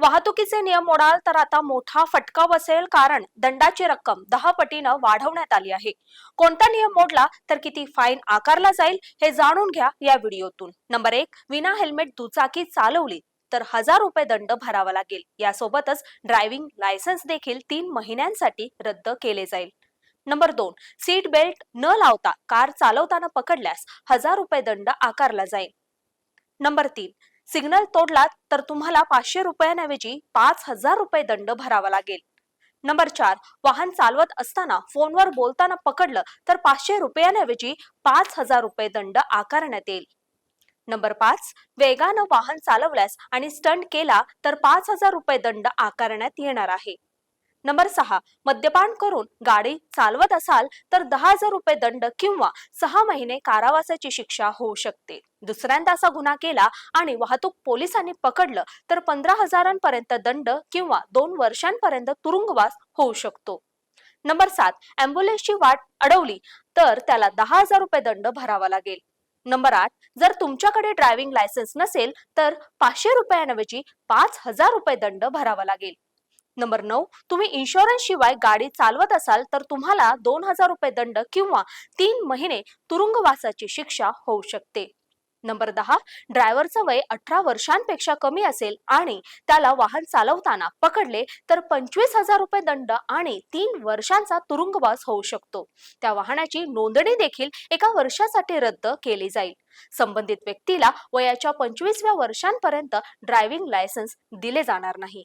वाहतुकीचे नियम मोडाल तर आता मोठा फटका बसेल कारण दंडाची रक्कम दहा पटीनं वाढवण्यात आली आहे. कोणता नियम मोडला तर किती फाईन आकारला जाईल हे जाणून घ्या या व्हिडिओतून. नंबर एक विना हेल्मेट दुचाकी चालवली तर हजार रुपये दंड भरावा लागेल. यासोबतच ड्रायव्हिंग लायसन्स देखील तीन महिन्यांसाठी रद्द केले जाईल. नंबर दोन सीट बेल्ट न लावता कार चालवताना पकडल्यास हजार रुपये दंड आकारला जाईल. नंबर तीन सिग्नल तोडलात तर तुम्हाला पाचशे रुपयांऐवजी पाच हजार रुपये दंड भरावा लागेल. नंबर चार वाहन चालवत असताना फोनवर बोलताना पकडलं तर पाचशे रुपयांऐवजी पाच हजार रुपये दंड आकारण्यात येईल. नंबर पाच वेगानं वाहन चालवल्यास आणि स्टंट केला तर पाच हजार रुपये दंड आकारण्यात येणार आहे. नंबर सहा मद्यपान करून गाडी चालवत असाल तर दहा हजार रुपये दंड किंवा सहा महिने कारावासाची शिक्षा होऊ शकते. दुसऱ्यांदा असा गुन्हा केला आणि वाहतूक पोलिसांनी पकडलं तर पंधरा हजारांपर्यंत दंड किंवा दोन वर्षांपर्यंत तुरुंगवास होऊ शकतो. नंबर सात अँब्युलन्सची वाट अडवली तर त्याला दहा हजार रुपये दंड भरावा लागेल. नंबर आठ जर तुमच्याकडे ड्रायव्हिंग लायसन्स नसेल तर पाचशे रुपयांऐवजी पाच हजार रुपये दंड भरावा लागेल. नंबर नऊ तुम्ही इन्शुरन्स शिवाय गाडी चालवत असाल तर तुम्हाला दोन हजार रुपये दंड किंवा तीन महिने तुरुंगवासाची शिक्षा होऊ शकते. नंबर दहा ड्रायव्हरचं वय अठरा वर्षांपेक्षा कमी असेल आणि त्याला वाहन चालवताना पकडले तर पंचवीस हजार रुपये दंड आणि तीन वर्षांचा तुरुंगवास होऊ शकतो. त्या वाहनाची नोंदणी देखील एका वर्षासाठी रद्द केली जाईल. संबंधित व्यक्तीला वयाच्या पंचवीसव्या वर्षांपर्यंत ड्रायव्हिंग लायसन्स दिले जाणार नाही.